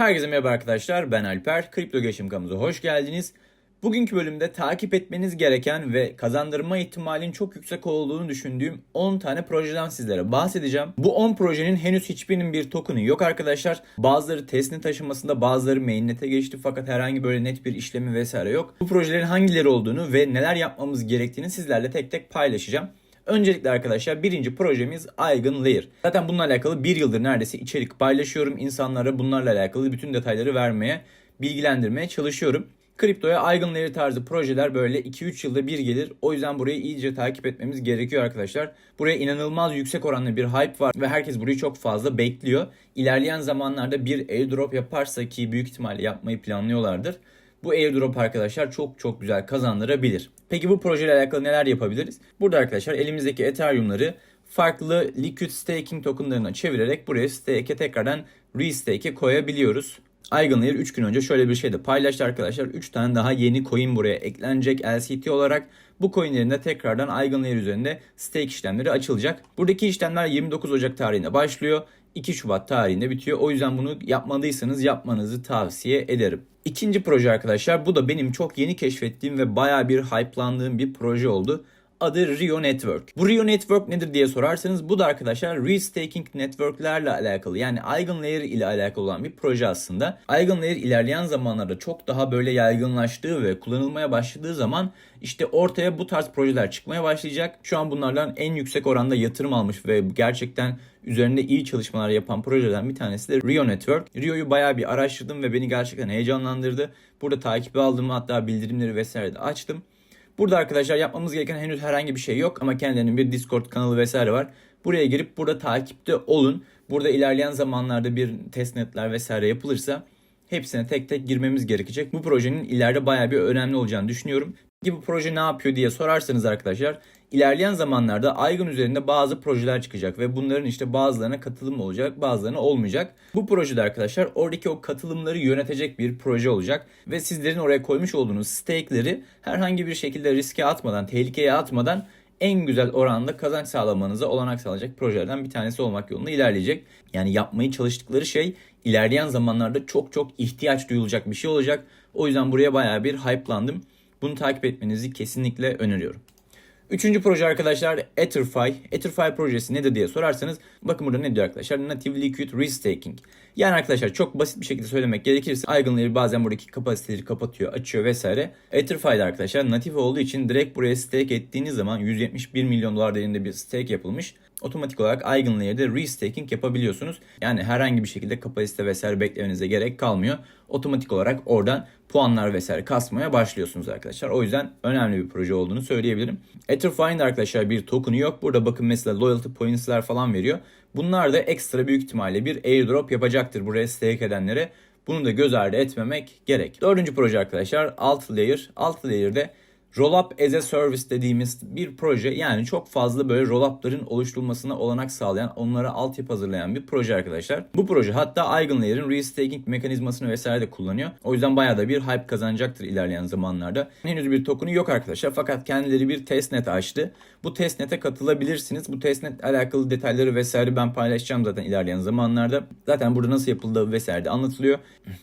Herkese merhaba arkadaşlar ben Alper. Kripto Geçim kanalımıza hoş geldiniz. Bugünkü bölümde takip etmeniz gereken ve kazandırma ihtimalin çok yüksek olduğunu düşündüğüm 10 tane projeden sizlere bahsedeceğim. Bu 10 projenin henüz hiçbirinin bir token'ı yok arkadaşlar. Bazıları testnet aşamasında bazıları mainnet'e geçti fakat herhangi böyle net bir işlemi vesaire yok. Bu projelerin hangileri olduğunu ve neler yapmamız gerektiğini sizlerle tek tek paylaşacağım. Öncelikle arkadaşlar birinci projemiz Eigen Layer. Zaten bununla alakalı bir yıldır neredeyse içerik paylaşıyorum. İnsanlara bunlarla alakalı bütün detayları vermeye, bilgilendirmeye çalışıyorum. Kriptoya Eigen Layer tarzı projeler böyle 2-3 yılda bir gelir. O yüzden burayı iyice takip etmemiz gerekiyor arkadaşlar. Buraya inanılmaz yüksek oranlı bir hype var ve herkes burayı çok fazla bekliyor. İlerleyen zamanlarda bir airdrop yaparsa ki büyük ihtimalle yapmayı planlıyorlardır. Bu airdrop arkadaşlar çok çok güzel kazandırabilir. Peki bu projeyle alakalı neler yapabiliriz? Burada arkadaşlar elimizdeki Ethereum'ları farklı liquid staking tokenlarına çevirerek buraya stake'e tekrardan restake'e koyabiliyoruz. Eigenlayer 3 gün önce şöyle bir şey de paylaştı arkadaşlar. 3 tane daha yeni coin buraya eklenecek LCT olarak. Bu coinlerin de tekrardan Eigenlayer üzerinde stake işlemleri açılacak. Buradaki işlemler 29 Ocak tarihinde başlıyor. 2 Şubat tarihinde bitiyor. O yüzden bunu yapmadıysanız yapmanızı tavsiye ederim. İkinci proje arkadaşlar bu da benim çok yeni keşfettiğim ve baya bir hype'landığım bir proje oldu. Adı Rio Network. Bu Rio Network nedir diye sorarsanız bu da arkadaşlar restaking networklerle alakalı yani Eigenlayer ile alakalı olan bir proje aslında. Eigenlayer ilerleyen zamanlarda çok daha böyle yaygınlaştığı ve kullanılmaya başladığı zaman işte ortaya bu tarz projeler çıkmaya başlayacak. Şu an bunlardan en yüksek oranda yatırım almış ve gerçekten üzerinde iyi çalışmalar yapan projelerden bir tanesi de Rio Network. Rio'yu bayağı bir araştırdım ve beni gerçekten heyecanlandırdı. Burada takibi aldım hatta bildirimleri vesaire de açtım. Burada arkadaşlar yapmamız gereken henüz herhangi bir şey yok ama kendilerinin bir Discord kanalı vesaire var. Buraya girip burada takipte olun. Burada ilerleyen zamanlarda bir testnetler vesaire yapılırsa hepsine tek tek girmemiz gerekecek. Bu projenin ileride bayağı bir önemli olacağını düşünüyorum. Peki bu proje ne yapıyor diye sorarsanız arkadaşlar ilerleyen zamanlarda Aygın üzerinde bazı projeler çıkacak ve bunların işte bazılarına katılım olacak bazılarına olmayacak. Bu projede arkadaşlar oradaki o katılımları yönetecek bir proje olacak ve sizlerin oraya koymuş olduğunuz stake'leri herhangi bir şekilde riske atmadan, tehlikeye atmadan en güzel oranda kazanç sağlamanıza olanak sağlayacak projelerden bir tanesi olmak yolunda ilerleyecek. Yani yapmayı çalıştıkları şey ilerleyen zamanlarda çok çok ihtiyaç duyulacak bir şey olacak. O yüzden buraya bayağı bir hype'landım. Bunu takip etmenizi kesinlikle öneriyorum. Üçüncü proje arkadaşlar Etherfi. Etherfi projesi nedir diye sorarsanız bakın burada ne diyor arkadaşlar? Native Liquid Restaking. Yani arkadaşlar çok basit bir şekilde söylemek gerekirse Eigenlayer bazen buradaki kapasiteleri kapatıyor, açıyor vesaire. Etherfi'de arkadaşlar natif olduğu için direkt buraya stake ettiğiniz zaman 171 milyon dolar değerinde bir stake yapılmış. Otomatik olarak Eigenlayer'de restaking yapabiliyorsunuz. Yani herhangi bir şekilde kapasite vesaire beklemenize gerek kalmıyor. Otomatik olarak oradan puanlar vesaire kasmaya başlıyorsunuz arkadaşlar. O yüzden önemli bir proje olduğunu söyleyebilirim. Etherfi'nin arkadaşlar bir token'ı yok. Burada bakın mesela loyalty points'ler falan veriyor. Bunlar da ekstra büyük ihtimalle bir airdrop yapacaktır buraya stake edenlere. Bunu da göz ardı etmemek gerek. Dördüncü proje arkadaşlar alt layer. Alt layer'de Rollup as a Service dediğimiz bir proje yani çok fazla böyle rollup'ların oluşturulmasına olanak sağlayan, onlara altyapı hazırlayan bir proje arkadaşlar. Bu proje hatta Eigenlayer'in restaking mekanizmasını vesaire de kullanıyor. O yüzden bayağı da bir hype kazanacaktır ilerleyen zamanlarda. Henüz bir token'ı yok arkadaşlar fakat kendileri bir testnet açtı. Bu testnet'e katılabilirsiniz. Bu testnet alakalı detayları vesaire ben paylaşacağım zaten ilerleyen zamanlarda. Zaten burada nasıl yapıldığı vesaire de anlatılıyor.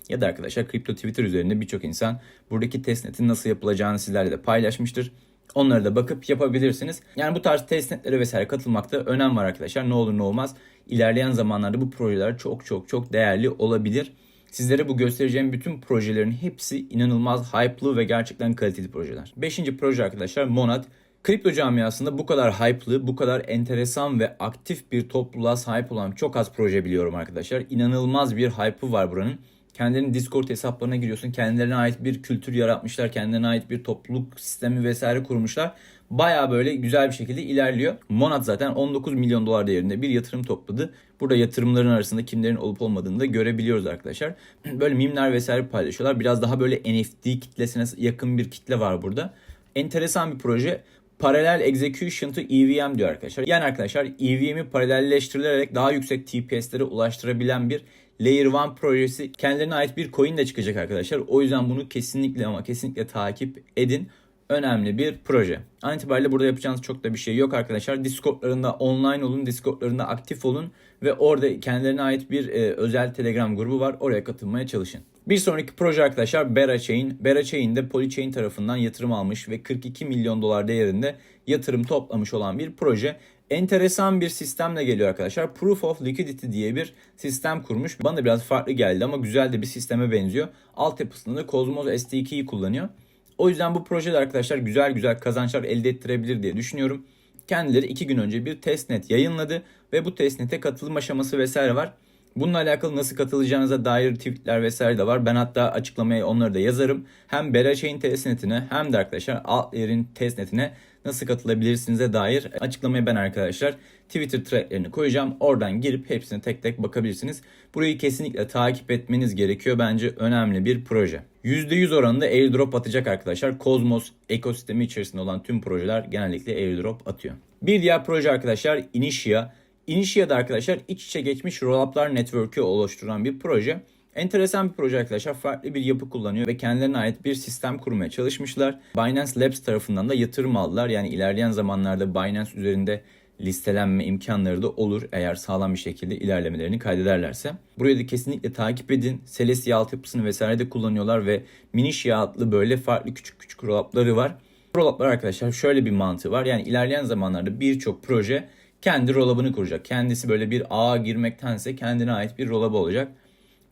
Ya da arkadaşlar kripto Twitter üzerinde birçok insan buradaki testnetin nasıl yapılacağını sizlerle de paylaşmıştır. Onları da bakıp yapabilirsiniz. Yani bu tarz testnetlere vesaire katılmakta önem var arkadaşlar. Ne olur ne olmaz. İlerleyen zamanlarda bu projeler çok çok çok değerli olabilir. Sizlere bu göstereceğim bütün projelerin hepsi inanılmaz hype'lı ve gerçekten kaliteli projeler. Beşinci proje arkadaşlar Monad. Kripto camiasında bu kadar hype'lı, bu kadar enteresan ve aktif bir topluluğa sahip olan çok az proje biliyorum arkadaşlar. İnanılmaz bir hype'ı var buranın. Kendilerinin Discord hesaplarına giriyorsun. Kendilerine ait bir kültür yaratmışlar. Kendilerine ait bir topluluk sistemi vesaire kurmuşlar. Baya böyle güzel bir şekilde ilerliyor. Monad zaten 19 milyon dolar değerinde bir yatırım topladı. Burada yatırımların arasında kimlerin olup olmadığını da görebiliyoruz arkadaşlar. Böyle mimler vesaire paylaşıyorlar. Biraz daha böyle NFT kitlesine yakın bir kitle var burada. Enteresan bir proje. Paralel Execution to EVM diyor arkadaşlar. Yani arkadaşlar EVM'i paralelleştirilerek daha yüksek TPS'lere ulaştırabilen bir Layer 1 projesi kendilerine ait bir coin de çıkacak arkadaşlar. O yüzden bunu kesinlikle ama kesinlikle takip edin. önemli bir proje. An itibariyle burada yapacağınız çok da bir şey yok arkadaşlar. Discord'larında online olun, Discord'larında aktif olun ve orada kendilerine ait bir e, özel Telegram grubu var. Oraya katılmaya çalışın. Bir sonraki proje arkadaşlar Bera Chain. Bera Chain de Polychain tarafından yatırım almış ve 42 milyon dolar değerinde yatırım toplamış olan bir proje. Enteresan bir sistemle geliyor arkadaşlar. Proof of Liquidity diye bir sistem kurmuş. Bana da biraz farklı geldi ama güzel de bir sisteme benziyor. Altyapısında da Cosmos SDK'yi kullanıyor. O yüzden bu projede arkadaşlar güzel güzel kazançlar elde ettirebilir diye düşünüyorum. Kendileri iki gün önce bir testnet yayınladı ve bu testnete katılım aşaması vesaire var. Bununla alakalı nasıl katılacağınıza dair tweetler vesaire de var. Ben hatta açıklamaya onları da yazarım. Hem Berachain testnetine hem de arkadaşlar Altlayer'in testnetine nasıl katılabilirsiniz'e dair açıklamaya ben arkadaşlar Twitter threadlerini koyacağım. Oradan girip hepsine tek tek bakabilirsiniz. Burayı kesinlikle takip etmeniz gerekiyor. Bence önemli bir proje. %100 oranında airdrop atacak arkadaşlar. Cosmos ekosistemi içerisinde olan tüm projeler genellikle airdrop atıyor. Bir diğer proje arkadaşlar Initia. Initia'da arkadaşlar iç içe geçmiş roll-up'lar network'ü oluşturan bir proje. Enteresan bir proje arkadaşlar. Farklı bir yapı kullanıyor ve kendilerine ait bir sistem kurmaya çalışmışlar. Binance Labs tarafından da yatırım aldılar. Yani ilerleyen zamanlarda Binance üzerinde listelenme imkanları da olur eğer sağlam bir şekilde ilerlemelerini kaydederlerse. Burayı da kesinlikle takip edin. Celestia altyapısını vesaire de kullanıyorlar ve Minishia adlı böyle farklı küçük küçük roll-up'ları var. Roll-up'lar arkadaşlar şöyle bir mantığı var. Yani ilerleyen zamanlarda birçok proje kendi rollup'ını kuracak. Kendisi böyle bir ağa girmektense kendine ait bir rollup'ı olacak.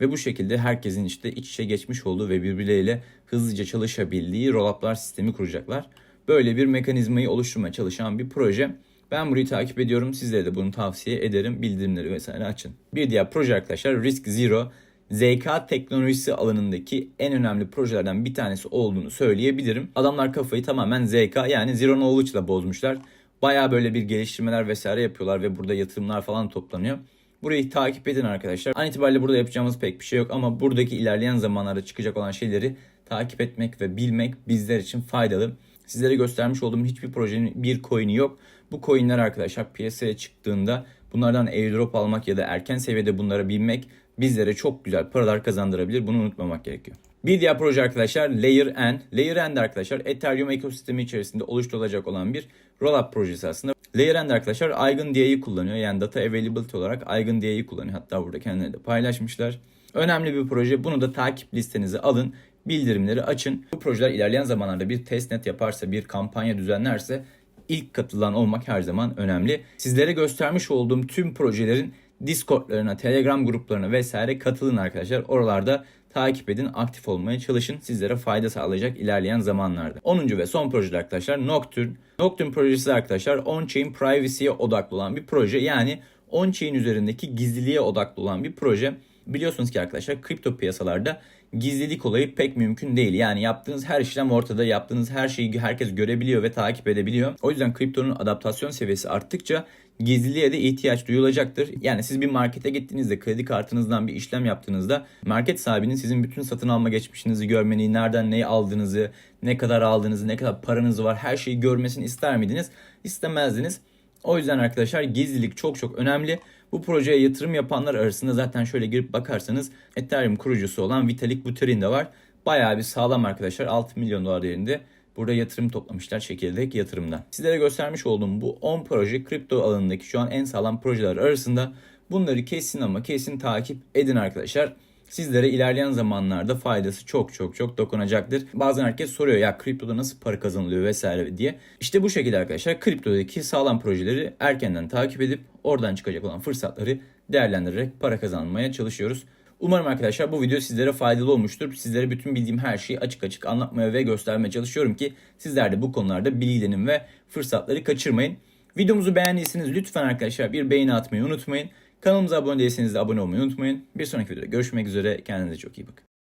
Ve bu şekilde herkesin işte iç içe geçmiş olduğu ve birbirleriyle hızlıca çalışabildiği roll-up'lar sistemi kuracaklar. Böyle bir mekanizmayı oluşturmaya çalışan bir proje. Ben burayı takip ediyorum. Sizlere de bunu tavsiye ederim. Bildirimleri vesaire açın. Bir diğer proje arkadaşlar Risk Zero. ZK teknolojisi alanındaki en önemli projelerden bir tanesi olduğunu söyleyebilirim. Adamlar kafayı tamamen ZK yani Zero Knowledge ile bozmuşlar. Baya böyle bir geliştirmeler vesaire yapıyorlar ve burada yatırımlar falan toplanıyor. Burayı takip edin arkadaşlar. An itibariyle burada yapacağımız pek bir şey yok ama buradaki ilerleyen zamanlarda çıkacak olan şeyleri takip etmek ve bilmek bizler için faydalı. Sizlere göstermiş olduğum hiçbir projenin bir coin'i yok. Bu coin'ler arkadaşlar piyasaya çıktığında bunlardan airdrop almak ya da erken seviyede bunlara binmek bizlere çok güzel paralar kazandırabilir. Bunu unutmamak gerekiyor. Bir diğer proje arkadaşlar Layer N. Layer N de arkadaşlar Ethereum ekosistemi içerisinde oluşturulacak olan bir rollup projesi aslında. Layer N de arkadaşlar EigenDA'yı kullanıyor. Yani data availability olarak EigenDA'yı kullanıyor. Hatta burada kendileri de paylaşmışlar. Önemli bir proje. Bunu da takip listenize alın. Bildirimleri açın. Bu projeler ilerleyen zamanlarda bir testnet yaparsa, bir kampanya düzenlerse ilk katılan olmak her zaman önemli. Sizlere göstermiş olduğum tüm projelerin Discord'larına, Telegram gruplarına vesaire katılın arkadaşlar. Oralarda takip edin, aktif olmaya çalışın. Sizlere fayda sağlayacak ilerleyen zamanlarda. 10. ve son proje arkadaşlar Nocturne. Nocturne projesi arkadaşlar on-chain privacy'ye odaklı olan bir proje. Yani on-chain üzerindeki gizliliğe odaklı olan bir proje. Biliyorsunuz ki arkadaşlar kripto piyasalarda gizlilik olayı pek mümkün değil. Yani yaptığınız her işlem ortada, yaptığınız her şeyi herkes görebiliyor ve takip edebiliyor. O yüzden kriptonun adaptasyon seviyesi arttıkça gizliliğe de ihtiyaç duyulacaktır. Yani siz bir markete gittiğinizde kredi kartınızdan bir işlem yaptığınızda market sahibinin sizin bütün satın alma geçmişinizi görmeni, nereden neyi aldığınızı, ne kadar aldığınızı, ne kadar paranız var her şeyi görmesini ister miydiniz? İstemezdiniz. O yüzden arkadaşlar gizlilik çok çok önemli. Bu projeye yatırım yapanlar arasında zaten şöyle girip bakarsanız Ethereum kurucusu olan Vitalik Buterin de var. Bayağı bir sağlam arkadaşlar 6 milyon dolar değerinde. Burada yatırım toplamışlar çekirdek yatırımdan. Sizlere göstermiş olduğum bu 10 proje kripto alanındaki şu an en sağlam projeler arasında. Bunları kesin ama kesin takip edin arkadaşlar sizlere ilerleyen zamanlarda faydası çok çok çok dokunacaktır. Bazen herkes soruyor ya kriptoda nasıl para kazanılıyor vesaire diye. İşte bu şekilde arkadaşlar kriptodaki sağlam projeleri erkenden takip edip oradan çıkacak olan fırsatları değerlendirerek para kazanmaya çalışıyoruz. Umarım arkadaşlar bu video sizlere faydalı olmuştur. Sizlere bütün bildiğim her şeyi açık açık anlatmaya ve göstermeye çalışıyorum ki sizler de bu konularda bilgilenin ve fırsatları kaçırmayın. Videomuzu beğendiyseniz lütfen arkadaşlar bir beğeni atmayı unutmayın. Kanalımıza abone değilseniz de abone olmayı unutmayın. Bir sonraki videoda görüşmek üzere. Kendinize çok iyi bakın.